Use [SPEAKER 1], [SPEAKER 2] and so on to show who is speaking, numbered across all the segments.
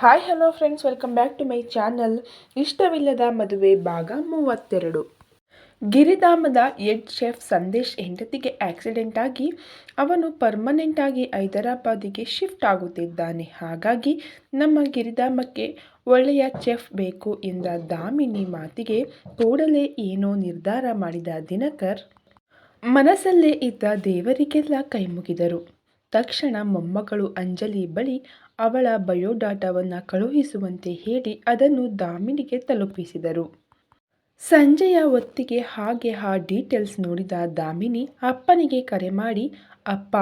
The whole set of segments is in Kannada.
[SPEAKER 1] Hi hello friends welcome back to my channel ಇಷ್ಟವಿಲ್ಲದ ಮದುವೆ ಭಾಗ ಮೂವತ್ತೆರಡು. ಗಿರಿಧಾಮದ ಎಡ್ ಶೆಫ್ ಸಂದೇಶ್ ಹೆಂಡತಿಗೆ ಆಕ್ಸಿಡೆಂಟ್ ಆಗಿ ಅವನು ಪರ್ಮನೆಂಟ್ ಆಗಿ ಹೈದರಾಬಾದಿಗೆ ಶಿಫ್ಟ್ ಆಗುತ್ತಿದ್ದಾನೆ. ಹಾಗಾಗಿ ನಮ್ಮ ಗಿರಿಧಾಮಕ್ಕೆ ಒಳ್ಳೆಯ ಚೆಫ್ ಬೇಕು ಎಂದ ದಾಮಿನಿ ಮಾತಿಗೆ ಕೂಡಲೇ ಏನೋ ನಿರ್ಧಾರ ಮಾಡಿದ ದಿನಕರ್ ಮನಸ್ಸಲ್ಲೇ ಇದ್ದ ದೇವರಿಗೆಲ್ಲ ಕೈಮುಗಿದರು. ತಕ್ಷಣ ಮೊಮ್ಮಗಳು ಅಂಜಲಿ ಬಳಿ ಅವಳ ಬಯೋಡಾಟಾವನ್ನು ಕಳುಹಿಸುವಂತೆ ಹೇಳಿ ಅದನ್ನು ದಾಮಿನಿಗೆ ತಲುಪಿಸಿದರು. ಸಂಜೆಯ ಹೊತ್ತಿಗೆ ಹಾಗೆ ಆ ಡೀಟೇಲ್ಸ್ ನೋಡಿದ ದಾಮಿನಿ ಅಪ್ಪನಿಗೆ ಕರೆ ಮಾಡಿ, ಅಪ್ಪ,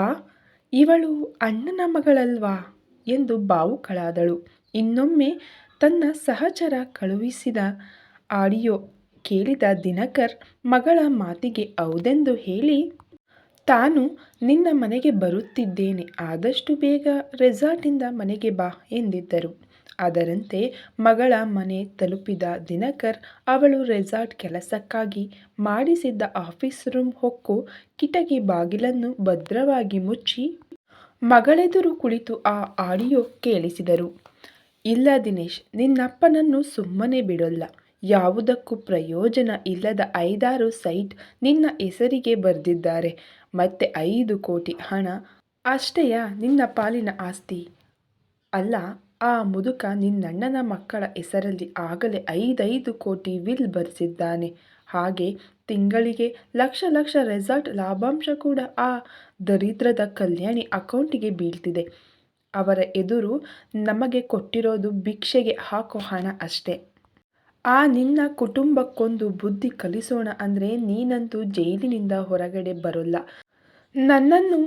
[SPEAKER 1] ಇವಳು ಅಣ್ಣನ ಮಗಳಲ್ವಾ? ಎಂದು ಬಾವುಕಳಾದಳು. ಇನ್ನೊಮ್ಮೆ ತನ್ನ ಸಹಚರ ಕಳುಹಿಸಿದ ಆಡಿಯೋ ಕೇಳಿದ ದಿನಕರ್ ಮಗಳ ಮಾತಿಗೆ ಹೌದೆಂದು ಹೇಳಿ ತಾನು ನಿನ್ನ ಮನೆಗೆ ಬರುತ್ತಿದ್ದೇನೆ. ಆದಷ್ಟು ಬೇಗ ರೆಸಾರ್ಟಿಂದ ಮನೆಗೆ ಬಾ ಎಂದಿದ್ದರು. ಅದರಂತೆ ಮಗಳ ಮನೆ ತಲುಪಿದ ದಿನಕರ್ ಅವಳು ರೆಸಾರ್ಟ್ ಕೆಲಸಕ್ಕಾಗಿ ಮಾಡಿಸಿದ್ದ ಆಫೀಸ್ ರೂಮ್ ಹೊಕ್ಕು ಕಿಟಕಿ ಬಾಗಿಲನ್ನು ಭದ್ರವಾಗಿ ಮುಚ್ಚಿ ಮಗಳೆದುರು ಕುಳಿತು ಆ ಆಡಿಯೋ ಕೇಳಿಸಿದರು. ಇಲ್ಲ ದಿನೇಶ್, ನಿನ್ನಪ್ಪನನ್ನು ಸುಮ್ಮನೆ ಬಿಡೋಲ್ಲ. ಯಾವುದಕ್ಕೂ ಪ್ರಯೋಜನ ಇಲ್ಲದ ಐದಾರು ಸೈಟ್ ನಿನ್ನ ಹೆಸರಿಗೆ ಬರೆದಿದ್ದಾರೆ. ಮತ್ತೆ ಐದು ಕೋಟಿ ಹಣ. ಅಷ್ಟೆಯ ನಿನ್ನ ಪಾಲಿನ ಆಸ್ತಿ? ಅಲ್ಲ, ಆ ಮುದುಕ ನಿನ್ನಣ್ಣನ ಮಕ್ಕಳ ಹೆಸರಲ್ಲಿ ಆಗಲೇ ಐದೈದು ಕೋಟಿ ವಿಲ್ ಬರೆಸಿದ್ದಾನೆ. ಹಾಗೆ ತಿಂಗಳಿಗೆ ಲಕ್ಷ ಲಕ್ಷ ರೆಸಾರ್ಟ್ ಲಾಭಾಂಶ ಕೂಡ ಆ ದರಿದ್ರದ ಕಲ್ಯಾಣಿ ಅಕೌಂಟಿಗೆ ಬೀಳ್ತಿದೆ. ಅವರ ಎದುರು ನಮಗೆ ಕೊಟ್ಟಿರೋದು ಭಿಕ್ಷೆಗೆ ಹಾಕೋ ಹಣ ಅಷ್ಟೇ. ಆ ನಿನ್ನ ಕುಟುಂಬಕ್ಕೊಂದು ಬುದ್ಧಿ ಕಲಿಸೋಣ ಅಂದರೆ ನೀನಂತೂ ಜೈಲಿನಿಂದ ಹೊರಗಡೆ ಬರೋಲ್ಲ. ನನ್ನನ್ನು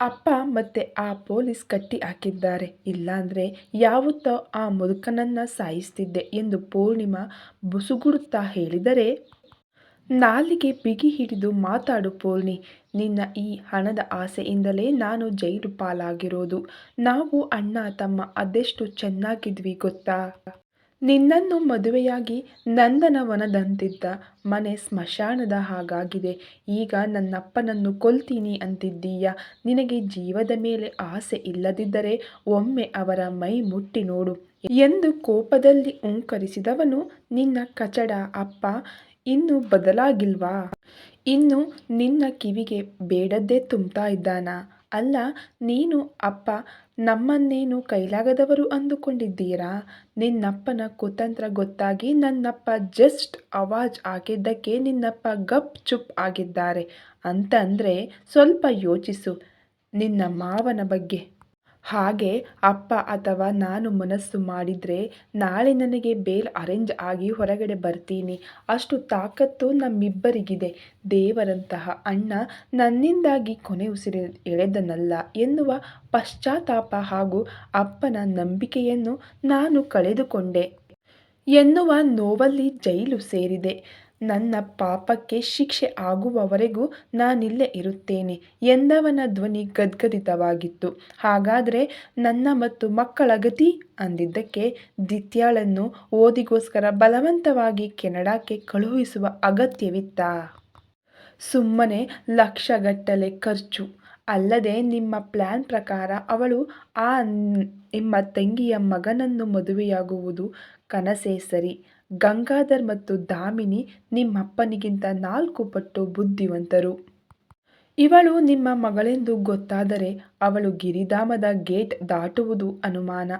[SPEAKER 1] ಅಪ್ಪ ಮತ್ತು ಆ ಪೊಲೀಸ್ ಕಟ್ಟಿ ಹಾಕಿದ್ದಾರೆ. ಇಲ್ಲಾಂದರೆ ಯಾವತ್ತೋ ಆ ಮುದುಕನನ್ನು ಸಾಯಿಸ್ತಿದ್ದೆ ಎಂದು ಪೂರ್ಣಿಮಾ ಬುಸುಗುಡುತ್ತಾ ಹೇಳಿದರೆ, ನಾಲಿಗೆ ಬಿಗಿ ಹಿಡಿದು ಮಾತಾಡು ಪೂರ್ಣಿ, ನಿನ್ನ ಈ ಹಣದ ಆಸೆಯಿಂದಲೇ ನಾನು ಜೈಲು ಪಾಲಾಗಿರೋದು. ನಾವು ಅಣ್ಣ ತಮ್ಮ ಅದೆಷ್ಟು ಚೆನ್ನಾಗಿದ್ವಿ ಗೊತ್ತಾ? ನಿನ್ನನ್ನು ಮದುವೆಯಾಗಿ ನಂದನವನದಂತಿದ್ದ ಮನೆ ಸ್ಮಶಾನದ ಹಾಗಾಗಿದೆ. ಈಗ ನನ್ನಪ್ಪನನ್ನು ಕೊಲ್ತೀನಿ ಅಂತಿದ್ದೀಯ? ನಿನಗೆ ಜೀವದ ಮೇಲೆ ಆಸೆ ಇಲ್ಲದಿದ್ದರೆ ಒಮ್ಮೆ ಅವರ ಮೈ ಮುಟ್ಟಿ ನೋಡು. ಎಂದು ಕೋಪದಲ್ಲಿ ಉಂಕರಿಸಿದವನು, ನಿನ್ನ ಕಚಡ ಅಪ್ಪ, ಇನ್ನು ಬದಲಾಗಿಲ್ವಾ? ಇನ್ನು ನಿನ್ನ ಕಿವಿಗೆ ಬೇಡದ್ದೇ ತುಂಬ್ತಾ ಇದ್ದಾನ? ಅಲ್ಲ, ನೀನು ಅಪ್ಪ ನಮ್ಮನ್ನೇನು ಕೈಲಾಗದವರು ಅಂದುಕೊಂಡಿದ್ದೀರಾ? ನಿನ್ನಪ್ಪನ ಕುತಂತ್ರ ಗೊತ್ತಾಗಿ ನನ್ನಪ್ಪ ಜಸ್ಟ್ ಅವಾಜ್ ಆಗಿದ್ದಕ್ಕೆ ನಿನ್ನಪ್ಪ ಗಪ್ ಚುಪ್ ಆಗಿದ್ದಾರೆ. ಅಂತಂದರೆ ಸ್ವಲ್ಪ ಯೋಚಿಸು. ನಿನ್ನ ಮಾವನ ಬಗ್ಗೆ. ಹಾಗೆ ಅಪ್ಪ ಅಥವಾ ನಾನು ಮನಸ್ಸು ಮಾಡಿದರೆ ನಾಳೆ ನನಗೆ ಬೇಲ್ ಅರೇಂಜ್ ಆಗಿ ಹೊರಗಡೆ ಬರ್ತೀನಿ. ಅಷ್ಟು ತಾಕತ್ತು ನಮ್ಮಿಬ್ಬರಿಗಿದೆ. ದೇವರಂತಹ ಅಣ್ಣ ನನ್ನಿಂದಾಗಿ ಕೊನೆ ಉಸಿರು ಎಳೆದನಲ್ಲ ಎನ್ನುವ ಪಶ್ಚಾತ್ತಾಪ ಹಾಗೂ ಅಪ್ಪನ ನಂಬಿಕೆಯನ್ನು ನಾನು ಕಳೆದುಕೊಂಡೆ ಎನ್ನುವ ನೋವಲ್ಲಿ ಜೈಲು ಸೇರಿದೆ. ನನ್ನ ಪಾಪಕ್ಕೆ ಶಿಕ್ಷೆ ಆಗುವವರೆಗೂ ನಾನಿಲ್ಲೇ ಇರುತ್ತೇನೆ ಎಂದವನ ಧ್ವನಿ ಗದ್ಗದಿತವಾಗಿತ್ತು. ಹಾಗಾದರೆ ನನ್ನ ಮತ್ತು ಮಕ್ಕಳ ಗತಿ? ಅಂದಿದ್ದಕ್ಕೆ ದಿತ್ಯಾಳನ್ನು ಓದಿಗೋಸ್ಕರ ಬಲವಂತವಾಗಿ ಕೆನಡಾಕ್ಕೆ ಕಳುಹಿಸುವ ಅಗತ್ಯವಿತ್ತಾ? ಸುಮ್ಮನೆ ಲಕ್ಷಗಟ್ಟಲೆ ಖರ್ಚು. ಅಲ್ಲದೆ ನಿಮ್ಮ ಪ್ಲ್ಯಾನ್ ಪ್ರಕಾರ ಅವಳು ಆ ನಿಮ್ಮ ತಂಗಿಯ ಮಗನನ್ನು ಮದುವೆಯಾಗುವುದು ಕನಸೇ ಸರಿ. ಗಂಗಾಧರ್ ಮತ್ತು ದಾಮಿನಿ ನಿಮ್ಮಪ್ಪನಿಗಿಂತ ನಾಲ್ಕು ಪಟ್ಟು ಬುದ್ಧಿವಂತರು. ಇವಳು ನಿಮ್ಮ ಮಗಳೆಂದು ಗೊತ್ತಾದರೆ ಅವಳು ಗಿರಿಧಾಮದ ಗೇಟ್ ದಾಟುವುದು ಅನುಮಾನ.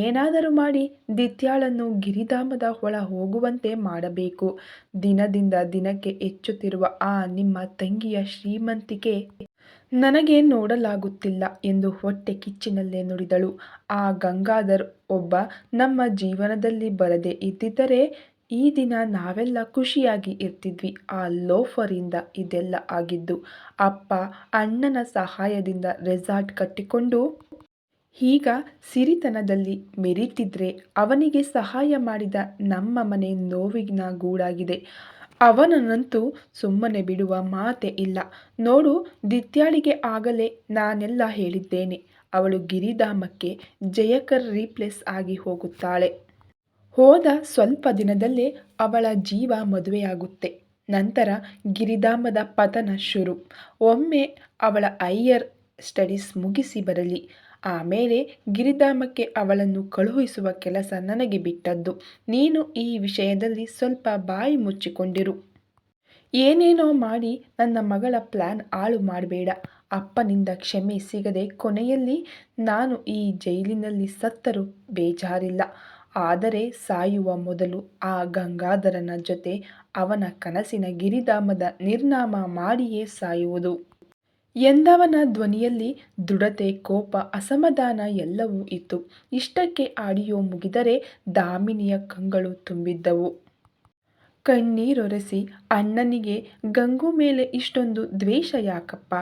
[SPEAKER 1] ಏನಾದರೂ ಮಾಡಿ ದಿತ್ಯಾಳನ್ನು ಗಿರಿಧಾಮದ ಒಳ ಹೋಗುವಂತೆ ಮಾಡಬೇಕು. ದಿನದಿಂದ ದಿನಕ್ಕೆ ಹೆಚ್ಚುತ್ತಿರುವ ಆ ನಿಮ್ಮ ತಂಗಿಯ ಶ್ರೀಮಂತಿಕೆ ನನಗೆ ನೋಡಲಾಗುತ್ತಿಲ್ಲ ಎಂದು ಹೊಟ್ಟೆ ಕಿಚ್ಚಿನಲ್ಲೇ ನುಡಿದಳು. ಆ ಗಂಗಾಧರ್ ಒಬ್ಬ ನಮ್ಮ ಜೀವನದಲ್ಲಿ ಬರದೇ ಇದ್ದಿದ್ದರೆ ಈ ದಿನ ನಾವೆಲ್ಲ ಖುಷಿಯಾಗಿ ಇರ್ತಿದ್ವಿ. ಆ ಲೋಫರಿಂದ ಇದೆಲ್ಲ ಆಗಿದ್ದು, ಅಪ್ಪ ಅಣ್ಣನ ಸಹಾಯದಿಂದ ರೆಸಾರ್ಟ್ ಕಟ್ಟಿಕೊಂಡು ಈಗ ಸಿರಿತನದಲ್ಲಿ ಮೆರೀತಿದ್ರೆ ಅವನಿಗೆ ಸಹಾಯ ಮಾಡಿದ ನಮ್ಮ ಮನೆ ನೋವಿನ ಗೂಡಾಗಿದೆ. ಅವನನ್ನಂತೂ ಸುಮ್ಮನೆ ಬಿಡುವ ಮಾತೆ ಇಲ್ಲ. ನೋಡು, ದಿತ್ಯಾಳಿಗೆ ಆಗಲೇ ನಾನೆಲ್ಲ ಹೇಳಿದ್ದೇನೆ. ಅವಳು ಗಿರಿಧಾಮಕ್ಕೆ ಜಯಕರ್ ರೀಪ್ಲೇಸ್ ಆಗಿ ಹೋಗುತ್ತಾಳೆ. ಹೋದ ಸ್ವಲ್ಪ ದಿನದಲ್ಲೇ ಅವಳ ಜೀವ ಮದುವೆಯಾಗುತ್ತೆ. ನಂತರ ಗಿರಿಧಾಮದ ಪತನ ಶುರು. ಒಮ್ಮೆ ಅವಳ ಅಯ್ಯರ್ ಸ್ಟಡೀಸ್ ಮುಗಿಸಿ ಬರಲಿ. ಆಮೇಲೆ ಗಿರಿಧಾಮಕ್ಕೆ ಅವಳನ್ನು ಕಳುಹಿಸುವ ಕೆಲಸ ನನಗೆ ಬಿಟ್ಟದ್ದು. ನೀನು ಈ ವಿಷಯದಲ್ಲಿ ಸ್ವಲ್ಪ ಬಾಯಿ ಮುಚ್ಚಿಕೊಂಡಿರು. ಏನೇನೋ ಮಾಡಿ ನನ್ನ ಮಗಳ ಪ್ಲ್ಯಾನ್ ಹಾಳು ಮಾಡಬೇಡ. ಅಪ್ಪನಿಂದ ಕ್ಷಮೆ ಸಿಗದೆ ಕೊನೆಯಲ್ಲಿ ನಾನು ಈ ಜೈಲಿನಲ್ಲಿ ಸತ್ತರೂ ಬೇಜಾರಿಲ್ಲ. ಆದರೆ ಸಾಯುವ ಮೊದಲು ಆ ಗಂಗಾಧರನ ಜೊತೆ ಅವನ ಕನಸಿನ ಗಿರಿಧಾಮದ ನಿರ್ನಾಮ ಮಾಡಿಯೇ ಸಾಯುವುದು. ಎಂದವನ ಧ್ವನಿಯಲ್ಲಿ ದೃಢತೆ, ಕೋಪ, ಅಸಮಾಧಾನ ಎಲ್ಲವೂ ಇತ್ತು. ಇಷ್ಟಕ್ಕೆ ಆಡಿಯೋ ಮುಗಿದರೆ ದಾಮಿನಿಯ ಕಂಗಳು ತುಂಬಿದ್ದವು. ಕಣ್ಣೀರೊರೆಸಿ, ಅಣ್ಣನಿಗೆ ಗಂಗು ಮೇಲೆ ಇಷ್ಟೊಂದು ದ್ವೇಷ ಯಾಕಪ್ಪ?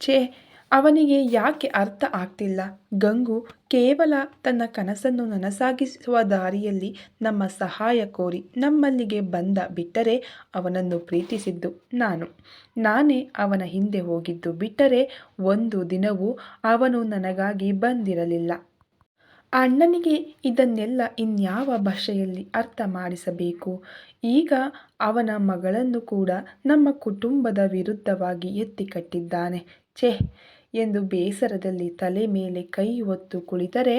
[SPEAKER 1] ಛೇ ಅವನಿಗೆ ಯಾಕೆ ಅರ್ಥ ಆಗ್ತಿಲ್ಲ? ಗಂಗು ಕೇವಲ ತನ್ನ ಕನಸನ್ನು ನನಸಾಗಿಸುವ ದಾರಿಯಲ್ಲಿ ನಮ್ಮ ಸಹಾಯ ಕೋರಿ ನಮ್ಮಲ್ಲಿಗೆ ಬಂದ ಬಿಟ್ಟರೆ ಅವನನ್ನು ಪ್ರೀತಿಸಿದ್ದು ನಾನು. ನಾನೇ ಅವನ ಹಿಂದೆ ಹೋಗಿದ್ದು ಬಿಟ್ಟರೆ ಒಂದು ದಿನವೂ ಅವನು ನನಗಾಗಿ ಬಂದಿರಲಿಲ್ಲ. ಅಣ್ಣನಿಗೆ ಇದನ್ನೆಲ್ಲ ಇನ್ಯಾವ ಭಾಷೆಯಲ್ಲಿ ಅರ್ಥ ಮಾಡಿಸಬೇಕು? ಈಗ ಅವನ ಮಗಳನ್ನು ಕೂಡ ನಮ್ಮ ಕುಟುಂಬದ ವಿರುದ್ಧವಾಗಿ ಎತ್ತಿ ಕಟ್ಟಿದ್ದಾನೆ. ಛೇ ಎಂದು ಬೇಸರದಲ್ಲಿ ತಲೆ ಮೇಲೆ ಕೈ ಹೊತ್ತು ಕುಳಿತರೆ,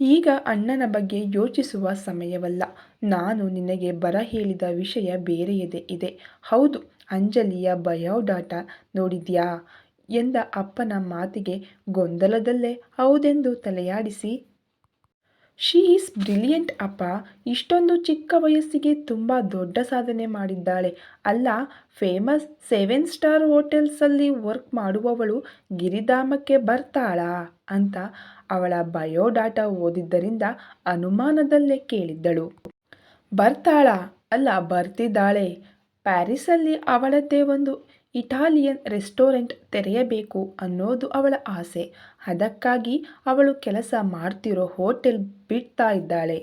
[SPEAKER 1] ಈಗ ಅಣ್ಣನ ಬಗ್ಗೆ ಯೋಚಿಸುವ ಸಮಯವಲ್ಲ. ನಾನು ನಿನಗೆ ಬರ ಹೇಳಿದ ವಿಷಯ ಬೇರೆಯದೇ ಇದೆ. ಹೌದು, ಅಂಜಲಿಯ ಬಯೋಡಾಟ ನೋಡಿದ್ಯಾ? ಎಂದ ಅಪ್ಪನ ಮಾತಿಗೆ ಗೊಂದಲದಲ್ಲೇ, ಹೌದೆಂದು ತಲೆಯಾಡಿಸಿ. ಶೀ ಈಸ್ ಬ್ರಿಲಿಯಂಟ್ ಅಪ್ಪ. ಇಷ್ಟೊಂದು ಚಿಕ್ಕ ವಯಸ್ಸಿಗೆ ತುಂಬ ದೊಡ್ಡ ಸಾಧನೆ ಮಾಡಿದ್ದಾಳೆ. ಅಲ್ಲ, ಫೇಮಸ್ ಸೆವೆನ್ ಸ್ಟಾರ್ ಹೋಟೆಲ್ಸಲ್ಲಿ ವರ್ಕ್ ಮಾಡುವವಳು ಗಿರಿಧಾಮಕ್ಕೆ ಬರ್ತಾಳಾ ಅಂತ ಅವಳ ಬಯೋಡಾಟಾ ಓದಿದ್ದರಿಂದ ಅನುಮಾನದಲ್ಲೇ ಕೇಳಿದ್ದಳು. ಬರ್ತಾಳಾ? ಅಲ್ಲ, ಬರ್ತಿದ್ದಾಳೆ. ಪ್ಯಾರಿಸಲ್ಲಿ ಅವಳದ್ದೇ ಒಂದು ಇಟಾಲಿಯನ್ ರೆಸ್ಟೋರೆಂಟ್ ತೆರೆಯಬೇಕು ಅನ್ನೋದು ಅವಳ ಆಸೆ. ಅದಕ್ಕಾಗಿ ಅವಳು ಕೆಲಸ ಮಾಡ್ತಿರೋ ಹೋಟೆಲ್ ಬಿಡ್ತಾ ಇದ್ದಾಳೆ.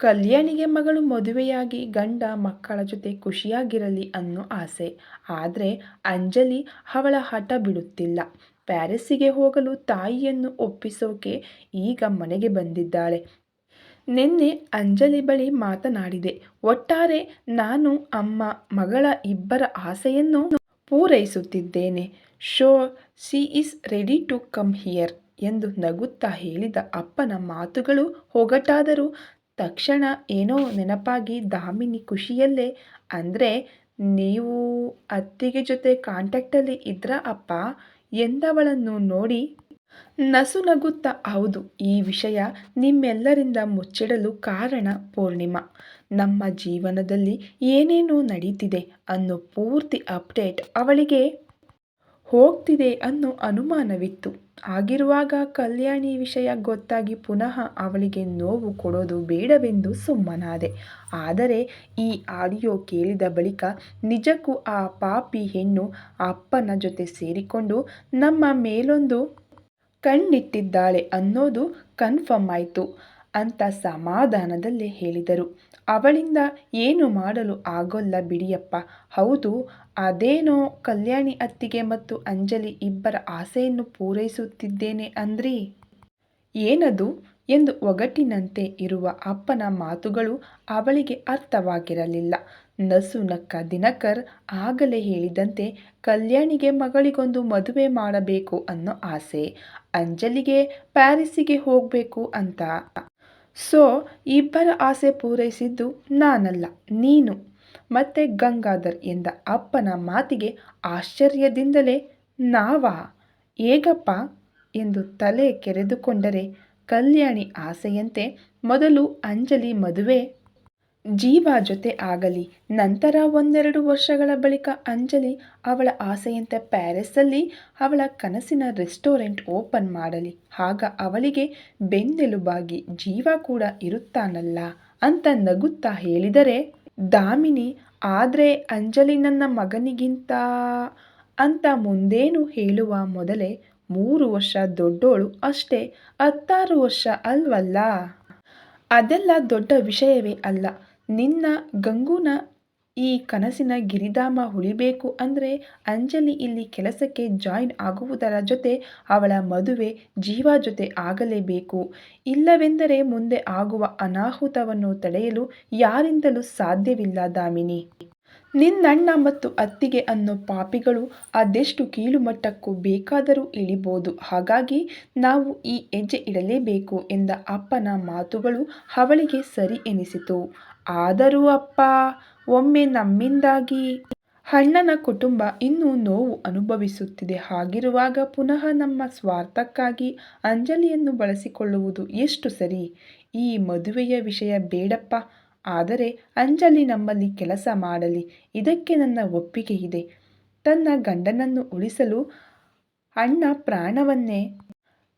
[SPEAKER 1] ಕಲ್ಯಾಣಿಗೆ ಮಗಳು ಮದುವೆಯಾಗಿ ಗಂಡ ಮಕ್ಕಳ ಜೊತೆ ಖುಷಿಯಾಗಿರಲಿ ಅನ್ನೋ ಆಸೆ. ಆದರೆ ಅಂಜಲಿ ಅವಳ ಹಠ ಬಿಡುತ್ತಿಲ್ಲ. ಪ್ಯಾರಿಸ್ಸಿಗೆ ಹೋಗಲು ತಾಯಿಯನ್ನು ಒಪ್ಪಿಸೋಕೆ ಈಗ ಮನೆಗೆ ಬಂದಿದ್ದಾಳೆ. ನಿನ್ನೆ ಅಂಜಲಿ ಬಳಿ ಮಾತನಾಡಿದೆ. ಒಟ್ಟಾರೆ ನಾನು ಅಮ್ಮ, ಮಗಳ ಇಬ್ಬರ ಆಸೆಯನ್ನು ಪೂರೈಸುತ್ತಿದ್ದೇನೆ. So, she is ready to come here ಎಂದು ನಗುತ್ತಾ ಹೇಳಿದ ಅಪ್ಪನ ಮಾತುಗಳು ಒಗಟಾದರೂ ತಕ್ಷಣ ಏನೋ ನೆನಪಾಗಿ ದಾಮಿನಿ ಖುಷಿಯಲ್ಲೇ, ಅಂದರೆ ನೀವು ಅತ್ತಿಗೆ ಜೊತೆ ಕಾಂಟ್ಯಾಕ್ಟಲ್ಲಿ ಇದ್ರಾ ಅಪ್ಪ? ಎಂದವಳನ್ನು ನೋಡಿ ನಸು ನಗುತ್ತಾ ಹೌದು, ಈ ವಿಷಯ ನಿಮ್ಮೆಲ್ಲರಿಂದ ಮುಚ್ಚಿಡಲು ಕಾರಣ ಪೂರ್ಣಿಮಾ. ನಮ್ಮ ಜೀವನದಲ್ಲಿ ಏನೇನೋ ನಡೀತಿದೆ ಅನ್ನೋ ಪೂರ್ತಿ ಅಪ್ಡೇಟ್ ಅವಳಿಗೆ ಹೋಗ್ತಿದೆ ಅನ್ನೋ ಅನುಮಾನವಿತ್ತು. ಆಗಿರುವಾಗ ಕಲ್ಯಾಣಿ ವಿಷಯ ಗೊತ್ತಾಗಿ ಪುನಃ ಅವಳಿಗೆ ನೋವು ಕೊಡೋದು ಬೇಡವೆಂದು ಸುಮ್ಮನಾದೆ. ಆದರೆ ಈ ಆಡಿಯೋ ಕೇಳಿದ ಬಳಿಕ ನಿಜಕ್ಕೂ ಆ ಪಾಪಿ ಹೆಣ್ಣು ಅಪ್ಪನ ಜೊತೆ ಸೇರಿಕೊಂಡು ನಮ್ಮ ಮೇಲೊಂದು ಕಣ್ಣಿಟ್ಟಿದ್ದಾಳೆ ಅನ್ನೋದು ಕನ್ಫರ್ಮ್ ಆಯಿತು. ಅಂತ ಸಮಾಧಾನದಲ್ಲೇ ಹೇಳಿದರು. ಅವಳಿಂದ ಏನು ಮಾಡಲು ಆಗೋಲ್ಲ ಬಿಡಿಯಪ್ಪ. ಹೌದು, ಅದೇನೋ ಕಲ್ಯಾಣಿ ಅತ್ತಿಗೆ ಮತ್ತು ಅಂಜಲಿ ಇಬ್ಬರ ಆಸೆಯನ್ನು ಪೂರೈಸುತ್ತಿದ್ದೇನೆ ಅಂದ್ರಿ? ಏನದು? ಎಂದು ಒಗಟಿನಂತೆ ಇರುವ ಅಪ್ಪನ ಮಾತುಗಳು ಅವಳಿಗೆ ಅರ್ಥವಾಗಿರಲಿಲ್ಲ. ನಸು ನಕ್ಕ ದಿನಕರ್ ಆಗಲೇ ಹೇಳಿದಂತೆ ಕಲ್ಯಾಣಿಗೆ ಮಗಳಿಗೊಂದು ಮದುವೆ ಮಾಡಬೇಕು ಅನ್ನೋ ಆಸೆ. ಅಂಜಲಿಗೆ ಪ್ಯಾರಿಸ್ಸಿಗೆ ಹೋಗಬೇಕು ಅಂತ. ಸೊ, ಇಬ್ಬರ ಆಸೆ ಪೂರೈಸಿದ್ದು ನಾನಲ್ಲ, ನೀನು. ಮತ್ತೆ ಗಂಗಾಧರ್ ಎಂದ ಅಪ್ಪನ ಮಾತಿಗೆ ಆಶ್ಚರ್ಯದಿಂದಲೇ, ನಾವಾ? ಹೇಗಪ್ಪ? ಎಂದು ತಲೆ ಕೆರೆದುಕೊಂಡರೆ ಕಲ್ಯಾಣಿ ಆಸೆಯಂತೆ ಮೊದಲು ಅಂಜಲಿ ಮದುವೆ ಜೀವ ಜೊತೆ ಆಗಲಿ. ನಂತರ ಒಂದೆರಡು ವರ್ಷಗಳ ಬಳಿಕ ಅಂಜಲಿ ಅವಳ ಆಸೆಯಂತೆ ಪ್ಯಾರಿಸ್ಸಲ್ಲಿ ಅವಳ ಕನಸಿನ ರೆಸ್ಟೋರೆಂಟ್ ಓಪನ್ ಮಾಡಲಿ. ಆಗ ಅವಳಿಗೆ ಬೆನ್ನೆಲುಬಾಗಿ ಜೀವ ಕೂಡ ಇರುತ್ತಾನಲ್ಲ ಅಂತ ನಗುತ್ತಾ ಹೇಳಿದರೆ, ದಾಮಿನಿ, ಆದರೆ ಅಂಜಲಿ ನನ್ನ ಮಗನಿಗಿಂತ ಅಂತ ಮುಂದೇನು ಹೇಳುವ ಮೊದಲೇ ಮೂರು ವರ್ಷ ದೊಡ್ಡೋಳು ಅಷ್ಟೇ, ಹತ್ತಾರು ವರ್ಷ ಅಲ್ವಲ್ಲ? ಅದೆಲ್ಲ ದೊಡ್ಡ ವಿಷಯವೇ ಅಲ್ಲ. ನಿನ್ನ ಗಂಗೂನ ಈ ಕನಸಿನ ಗಿರಿಧಾಮ ಉಳಿಬೇಕು ಅಂದರೆ ಅಂಜಲಿ ಇಲ್ಲಿ ಕೆಲಸಕ್ಕೆ ಜಾಯಿನ್ ಆಗುವುದರ ಜೊತೆ ಅವಳ ಮದುವೆ ಜೀವ ಜೊತೆ ಆಗಲೇಬೇಕು. ಇಲ್ಲವೆಂದರೆ ಮುಂದೆ ಆಗುವ ಅನಾಹುತವನ್ನು ತಡೆಯಲು ಯಾರಿಂದಲೂ ಸಾಧ್ಯವಿಲ್ಲ ದಾಮಿನಿ. ನಿನ್ನಣ್ಣ ಮತ್ತು ಅತ್ತಿಗೆ ಅನ್ನೋ ಪಾಪಿಗಳು ಅದೆಷ್ಟು ಕೀಳುಮಟ್ಟಕ್ಕೂ ಬೇಕಾದರೂ ಇಳಿಬೋದು. ಹಾಗಾಗಿ ನಾವು ಈ ಹೆಜ್ಜೆ ಇಡಲೇಬೇಕು ಎಂದ ಅಪ್ಪನ ಮಾತುಗಳು ಅವಳಿಗೆ ಸರಿ ಎನಿಸಿತು. ಆದರೂ ಅಪ್ಪ, ಒಮ್ಮೆ ನಮ್ಮಿಂದಾಗಿ. ಅಣ್ಣನ ಕುಟುಂಬ ಇನ್ನೂ ನೋವು ಅನುಭವಿಸುತ್ತಿದೆ. ಹಾಗಿರುವಾಗ ಪುನಃ ನಮ್ಮ ಸ್ವಾರ್ಥಕ್ಕಾಗಿ ಅಂಜಲಿಯನ್ನು ಬಳಸಿಕೊಳ್ಳುವುದು ಎಷ್ಟು ಸರಿ? ಈ ಮದುವೆಯ ವಿಷಯ ಬೇಡಪ್ಪ. ಆದರೆ ಅಂಜಲಿ ನಮ್ಮಲ್ಲಿ ಕೆಲಸ ಮಾಡಲಿ. ಇದಕ್ಕೆ ನನ್ನ ಒಪ್ಪಿಗೆ ಇದೆ. ತನ್ನ ಗಂಡನನ್ನು ಉಳಿಸಲು ಅಣ್ಣ ಪ್ರಾಣವನ್ನೇ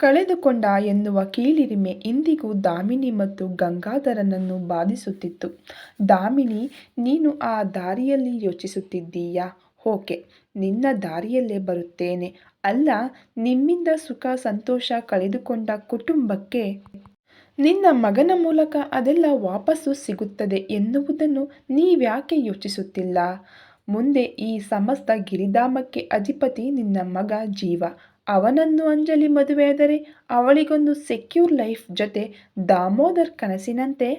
[SPEAKER 1] ಕಳೆದುಕೊಂಡ ಎನ್ನುವ ಕೀಳಿರಿಮೆ ಇಂದಿಗೂ ದಾಮಿನಿ ಮತ್ತು ಗಂಗಾಧರನನ್ನು ಬಾಧಿಸುತ್ತಿತ್ತು. ದಾಮಿನಿ, ನೀನು ಆ ದಾರಿಯಲ್ಲಿ ಯೋಚಿಸುತ್ತಿದ್ದೀಯಾ? ಓಕೆ, ನಿನ್ನ ದಾರಿಯಲ್ಲೇ ಬರುತ್ತೇನೆ. ಅಲ್ಲ, ನಿಮ್ಮಿಂದ ಸುಖ ಸಂತೋಷ ಕಳೆದುಕೊಂಡ ಕುಟುಂಬಕ್ಕೆ? ನಿನ್ನ ಮಗನ ಮೂಲಕ ಅದೆಲ್ಲ ವಾಪಸ್ಸು ಸಿಗುತ್ತದೆ ಎನ್ನುವುದನ್ನು ನೀವ್ಯಾಕೆ ಯೋಚಿಸುತ್ತಿಲ್ಲ? ಮುಂದೆ ಈ ಸಮಸ್ತ ಗಿರಿಧಾಮಕ್ಕೆ ಅಧಿಪತಿ ನಿನ್ನ ಮಗ ಜೀವ. ಅವನನ್ನು ಅಂಜಲಿ ಮದುವೆಯಾದರೆ ಅವಳಿಗೊಂದು ಸೆಕ್ಯೂರ್ ಲೈಫ್ ಜೊತೆ ದಾಮೋದರ್ ಕನಸಿನಂತೆ.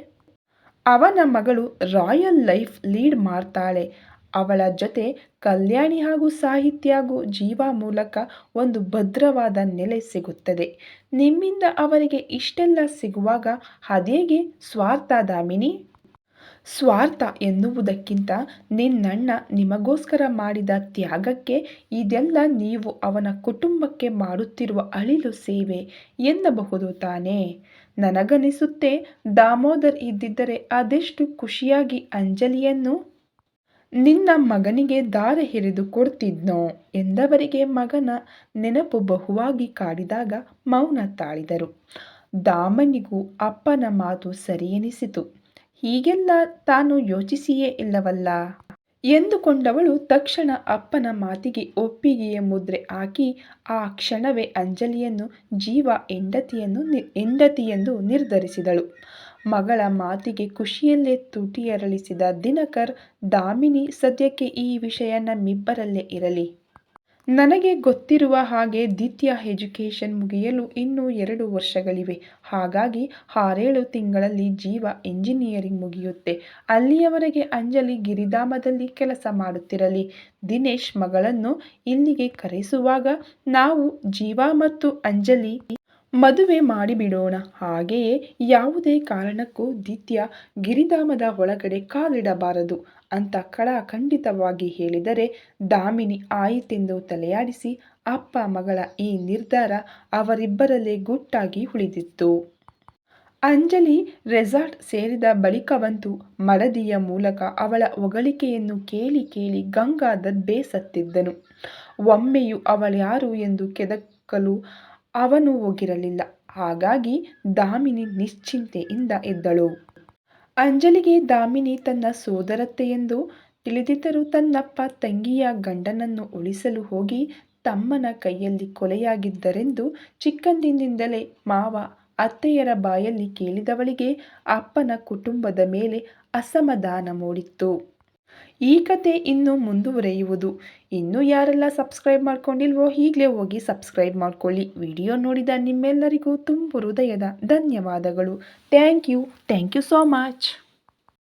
[SPEAKER 1] ಅವನ ಮಗಳು ರಾಯಲ್ ಲೈಫ್ ಲೀಡ್ ಮಾಡ್ತಾಳೆ. ಅವಳ ಜೊತೆ ಕಲ್ಯಾಣಿ ಹಾಗೂ ಸಾಹಿತ್ಯ ಹಾಗೂ ಜೀವ ಮೂಲಕ ಒಂದು ಭದ್ರವಾದ ನೆಲೆ ಸಿಗುತ್ತದೆ. ನಿಮ್ಮಿಂದ ಅವರಿಗೆ ಇಷ್ಟೆಲ್ಲ ಸಿಗುವಾಗ ಅದೇಗೆ ಸ್ವಾರ್ಥ ದಾಮಿನಿ? ಸ್ವಾರ್ಥ ಎನ್ನುವುದಕ್ಕಿಂತ ನಿನ್ನಣ್ಣ ನಿಮಗೋಸ್ಕರ ಮಾಡಿದ ತ್ಯಾಗಕ್ಕೆ ಇದೆಲ್ಲ ನೀವು ಅವನ ಕುಟುಂಬಕ್ಕೆ ಮಾಡುತ್ತಿರುವ ಅಳಿಲು ಸೇವೆ ಎನ್ನಬಹುದು ತಾನೇ. ನನಗನಿಸುತ್ತೆ, ದಾಮೋದರ್ ಇದ್ದಿದ್ದರೆ ಅದೆಷ್ಟು ಖುಷಿಯಾಗಿ ಅಂಜಲಿಯನ್ನು ನಿನ್ನ ಮಗನಿಗೆ ದಾರ ಹಿರಿದು ಕೊಡ್ತಿದ್ನೋ ಎಂದವರಿಗೆ ಮಗನ ನೆನಪು ಬಹುವಾಗಿ ಕಾಡಿದಾಗ ಮೌನ ತಾಳಿದರು. ದಾಮನಿಗೂ ಅಪ್ಪನ ಮಾತು ಸರಿಯೆನಿಸಿತು. ಹೀಗೆಲ್ಲ ತಾನು ಯೋಚಿಸಿಯೇ ಇಲ್ಲವಲ್ಲ? ಎಂದುಕೊಂಡವಳು ತಕ್ಷಣ ಅಪ್ಪನ ಮಾತಿಗೆ ಒಪ್ಪಿಗೆಯ ಮುದ್ರೆ ಹಾಕಿ, ಆ ಕ್ಷಣವೇ ಅಂಜಲಿಯನ್ನು, ಜೀವ ಹೆಂಡತಿಯನ್ನು ಹೆಂಡತಿಯೆಂದು ನಿರ್ಧರಿಸಿದಳು. ಮಗಳ ಮಾತಿಗೆ ಖುಷಿಯಲ್ಲೇ ತುಟಿಯರಳಿಸಿದ ದಿನಕರ್, ದಾಮಿನಿ ಸದ್ಯಕ್ಕೆ ಈ ವಿಷಯ ನಮ್ಮಿಬ್ಬರಲ್ಲೇ ಇರಲಿ. ನನಗೆ ಗೊತ್ತಿರುವ ಹಾಗೆ ದ್ವಿತೀಯ ಎಜುಕೇಷನ್ ಮುಗಿಯಲು ಇನ್ನೂ ಎರಡು ವರ್ಷಗಳಿವೆ. ಹಾಗಾಗಿ ಆರೇಳು ತಿಂಗಳಲ್ಲಿ ಜೀವ ಎಂಜಿನಿಯರಿಂಗ್ ಮುಗಿಯುತ್ತೆ. ಅಲ್ಲಿಯವರೆಗೆ ಅಂಜಲಿ ಗಿರಿಧಾಮದಲ್ಲಿ ಕೆಲಸ ಮಾಡುತ್ತಿರಲಿ. ದಿನೇಶ್ ಮಗಳನ್ನು ಇಲ್ಲಿಗೆ ಕರೆಸುವಾಗ ನಾವು ಜೀವ ಮತ್ತು ಅಂಜಲಿ ಮದುವೆ ಮಾಡಿಬಿಡೋಣ. ಹಾಗೆಯೇ ಯಾವುದೇ ಕಾರಣಕ್ಕೂ ದಿತ್ಯ ಗಿರಿಧಾಮದ ಒಳಗಡೆ ಕಾಲಿಡಬಾರದು. ಅಂತ ಖಂಡಿತವಾಗಿ ಹೇಳಿದರೆ ದಾಮಿನಿ ಆಯಿತೆಂದು ತಲೆಯಾಡಿಸಿ, ಅಪ್ಪ ಮಗಳ ಈ ನಿರ್ಧಾರ ಅವರಿಬ್ಬರಲ್ಲೇ ಗುಟ್ಟಾಗಿ ಉಳಿದಿತ್ತು. ಅಂಜಲಿ ರೆಸಾರ್ಟ್ ಸೇರಿದ ಬಳಿಕವಂತೂ ಮಡದಿಯ ಮೂಲಕ ಅವಳ ಒಗಳಿಕೆಯನ್ನು ಕೇಳಿ ಕೇಳಿ ಗಂಗಾಧರ್ ಬೇಸತ್ತಿದ್ದನು. ಒಮ್ಮೆಯೂ ಅವಳ್ಯಾರು ಎಂದು ಕೆದಕಲು ಅವನು ಹೋಗಿರಲಿಲ್ಲ. ಹಾಗಾಗಿ ದಾಮಿನಿ ನಿಶ್ಚಿಂತೆಯಿಂದ ಇದ್ದಳು ಅಂಜಲಿಗೆ ದಾಮಿನಿ ತನ್ನ ಸೋದರತ್ತೆಯೆಂದು ತಿಳಿದಿದ್ದರೂ ತನ್ನಪ್ಪ ತಂಗಿಯ ಗಂಡನನ್ನು ಉಳಿಸಲು ಹೋಗಿ ತಮ್ಮನ ಕೈಯಲ್ಲಿ ಕೊಲೆಯಾಗಿದ್ದರೆಂದು ಚಿಕ್ಕಂದಿನಿಂದಲೇ ಮಾವ ಅತ್ತೆಯರ ಬಾಯಲ್ಲಿ ಕೇಳಿದವಳಿಗೆ ಅಪ್ಪನ ಕುಟುಂಬದ ಮೇಲೆ ಅಸಮಾಧಾನ ಮೂಡಿತ್ತು. ಈ ಕತೆ ಇನ್ನೂ ಮುಂದುವರೆಯುವುದು. ಇನ್ನೂ ಯಾರೆಲ್ಲ ಸಬ್ಸ್ಕ್ರೈಬ್ ಮಾಡ್ಕೊಂಡಿಲ್ವೋ ಈಗಲೇ ಹೋಗಿ ಸಬ್ಸ್ಕ್ರೈಬ್ ಮಾಡ್ಕೊಳ್ಳಿ. ವಿಡಿಯೋ ನೋಡಿದ ನಿಮ್ಮೆಲ್ಲರಿಗೂ ತುಂಬು ಹೃದಯದ ಧನ್ಯವಾದಗಳು. Thank you. Thank you so much.